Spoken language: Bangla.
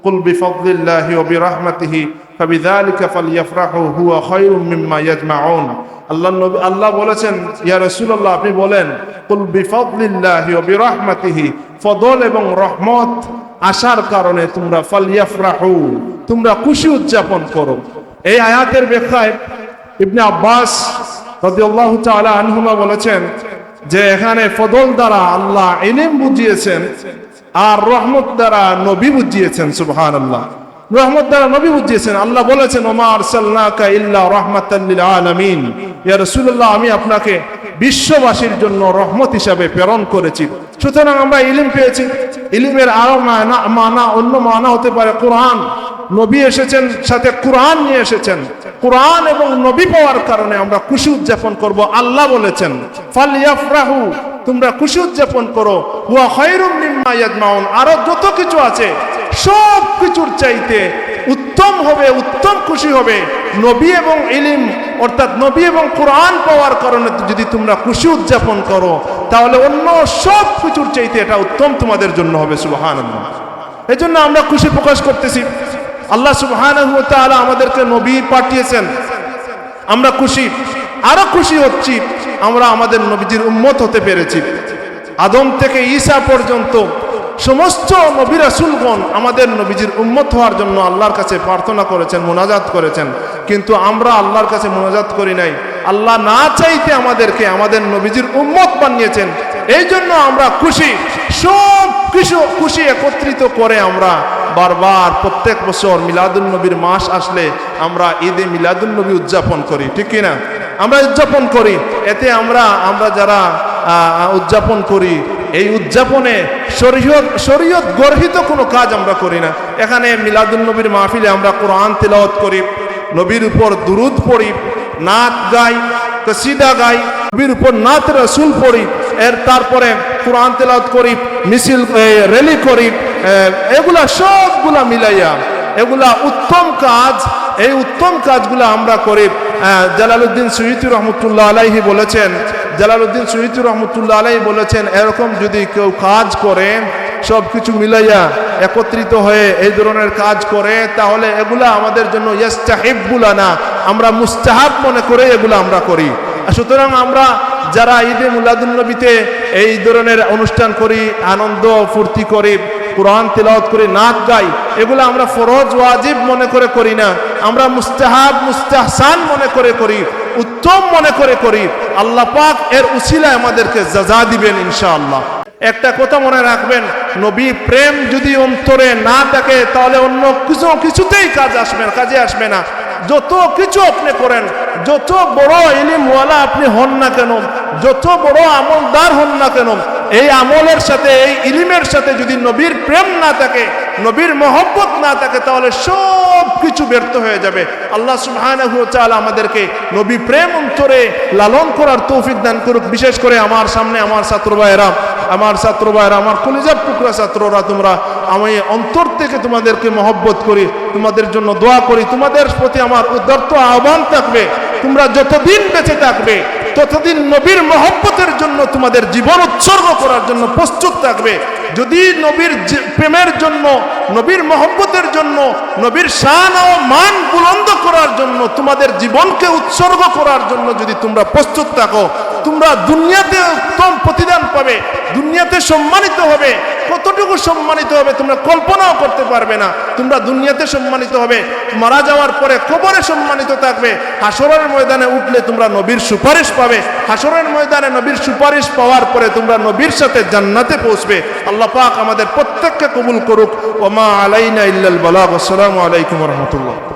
قل بفضل الله وبرحمته فبذلك فليفرحوا هو خير مما يجمعون আল্লাহ নবী আল্লাহ বলেছেন ইয়া রাসূলুল্লাহ আপনি বলেন কুল বিফাদলিল্লাহি ওয়া বিরহমাতিহি ফদল এবং রহমত আসার কারণে তোমরা ফালিয়াফরাহু তোমরা খুশি উদযাপন করো এই আয়াতের ব্যাখ্যায় ইবনে আব্বাস রাদিয়াল্লাহু তাআলা আনহুমা বলেছেন যে এখানে ফদল দ্বারা আল্লাহ ইলম বুঝিয়েছেন আর রহমত দ্বারা নবী বুঝিয়েছেন সুবহান আল্লাহ রহমত দ্বারা নবী বুঝিয়েছেন, আল্লাহ বলেছেন ওমার সাল্লাকা ইল্লা রহমাতাল লিল আলামিন। ইয়া রাসূলুল্লাহ, আমি আপনাকে বিশ্ববাসীর জন্য রহমত হিসাবে প্রেরণ করেছি। সুতরাং আমরা ইলিম পেয়েছি। ইলিমের আরও মানা মানা, অন্য মানা হতে পারে, কোরআন। নবী এসেছেন, সাথে কোরআন নিয়ে এসেছেন। কোরআন এবং নবী পাওয়ার কারণে আমরা খুশি উদযাপন করব, আল্লাহ বলেছেন ফালিয়াফরাহু তোমরা খুশি উদযাপন করো। হুয়া আরও যত কিছু আছে, সব কিছুর চাইতে উত্তম হবে, উত্তম খুশি হবে। নবী এবং ইলিম, অর্থাৎ নবী এবং কোরআন পাওয়ার কারণে যদি তোমরা খুশি উদযাপন করো, তাহলে অন্য সব কিছুর চাইতে এটা উত্তম তোমাদের জন্য হবে, সুবহানাল্লাহ। এই জন্য আমরা খুশি প্রকাশ করতেছি। আল্লাহ তাআলা আমাদেরকে নবী পাঠিয়েছেন। আমরা খুশি, আরও খুশি হচ্ছি। আমরা আমাদের নবীজির উম্মত হতে পেরেছি। আদম থেকে ঈসা পর্যন্ত সমস্ত নবী রাসূলগণ আমাদের নবীজির উম্মত হওয়ার জন্য আল্লাহর কাছে প্রার্থনা করেছেন, মোনাজাত করেছেন। কিন্তু আমরা আল্লাহর কাছে মোনাজাত করি নাই। আল্লাহ না চাইতে আমাদেরকে আমাদের নবীজির উম্মত বানিয়েছেন। এই জন্য আমরা খুশি। সব কিছু খুশি একত্রিত করে আমরা বারবার প্রত্যেক বছর মিলাদুল নবীর মাস আসলে আমরা ঈদে মিলাদুল নবী উদযাপন করি। ঠিক কিনা? আমরা উদযাপন করি। এতে আমরা আমরা যারা উদযাপন করি, এই উদযাপনে শরীয়ত শরীয়ত গর্হিত কোনো কাজ আমরা করি না। এখানে মিলাদুল নবীর মাহফিলে আমরা কোরআন তেলাওয়াত করি, নবীর উপর দুরুদ পড়ি নাচ গাই, কসিদা গাই, নবীর উপর নাত রসুল পড়ি, এর তারপরে কোরআন তেলাওয়াত করি, মিছিল র্যালি করি এগুলা সবগুলা মিলাইয়া, এগুলা উত্তম কাজ, এই উত্তম কাজগুলো আমরা করি। জালালউদ্দিন সুইতি রহমতুল্লাহ আলাইহি বলেছেন, জালালউদ্দিন সুইতি রহমতুল্লাহ আলাইহি বলেছেন, এরকম যদি কেউ কাজ করে সব কিছু মিলাইয়া একত্রিত হয়ে এই ধরনের কাজ করে, তাহলে এগুলা আমাদের জন্য ইয়াস্তাহিবগুলা না আমরা মুস্তাহাব মনে করে এগুলো আমরা করি। সুতরাং আমরা যারা ঈদে মুলাদুলনবীতে এই ধরনের অনুষ্ঠান করি, আনন্দ ফুর্তি করি কোরআন তেলাওয়াত করে নাচ গাই, এগুলো আমরা ফরজ, ওয়াজিব মনে করে করি না। আমরা মুস্তাহাব, মুস্তাহসান মনে করে করি, উত্তম মনে করে করি। আল্লাহ পাক এর উসিলায় আমাদেরকে যাজা দিবেন ইনশাআল্লাহ। একটা কথা মনে রাখবেন, নবী প্রেম যদি অন্তরে না থাকে, তাহলে অন্য কিছু, কিছুতেই কাজ আসবে না, কাজে আসবে না। যত কিছু আপনি করেন, যত বড় ইলিমওয়ালা আপনি হন না কেন, যত বড় আমলদার হন না কেন, এই আমলের সাথে, এই ইলিমের সাথে যদি নবীর প্রেম না থাকে, নবীর মহব্বত না থাকে, তাহলে সব কিছু ব্যর্থ হয়ে যাবে। আল্লাহ সুবহানাহু ওয়া তাআলা আমাদেরকে নবী প্রেম অন্তরে লালন করার তৌফিক দান করুক। বিশেষ করে আমার সামনে আমার ছাত্র ভাইয়েরা আমার ছাত্র ভাইয়েরা, আমার কলিজার টুকরা ছাত্ররা, তোমরা আমি অন্তর থেকে তোমাদেরকে মহব্বত করি, তোমাদের জন্য দোয়া করি, তোমাদের প্রতি আমার উদার্ত আহ্বান থাকবে। তোমরা যতদিন বেঁচে থাকবে, ততদিন নবীর মহব্বতের জন্য তোমাদের জীবন উৎসর্গ করার জন্য প্রস্তুত থাকবে। যদি নবীর প্রেমের জন্য, নবীর মহব্বতের জন্য, নবীর শান ও মান বুলন্দ করার জন্য, তোমাদের জীবনকে উৎসর্গ করার জন্য যদি তোমরা প্রস্তুত থাকো, তোমরা দুনিয়াতে দুনিয়াতে সম্মানিত হবে, কতটুকু সম্মানিত হবে তোমরা কল্পনাও করতে পারবে না। তোমরা দুনিয়াতে সম্মানিত হবে, মারা যাওয়ার পরে কবরে সম্মানিত থাকবে হাসরের ময়দানে উঠলে তোমরা নবীর সুপারিশ পাবে। হাসরের ময়দানে নবীর সুপারিশ পাওয়ার পরে তোমরা নবীর সাথে জান্নাতে পৌঁছবে। আল্লাহ পাক আমাদের প্রত্যেককে কবুল করুক। ওমা আলাইনা ইল্লাল বালাগ। আসসালামু আলাইকুম রহমতুল্লাহ।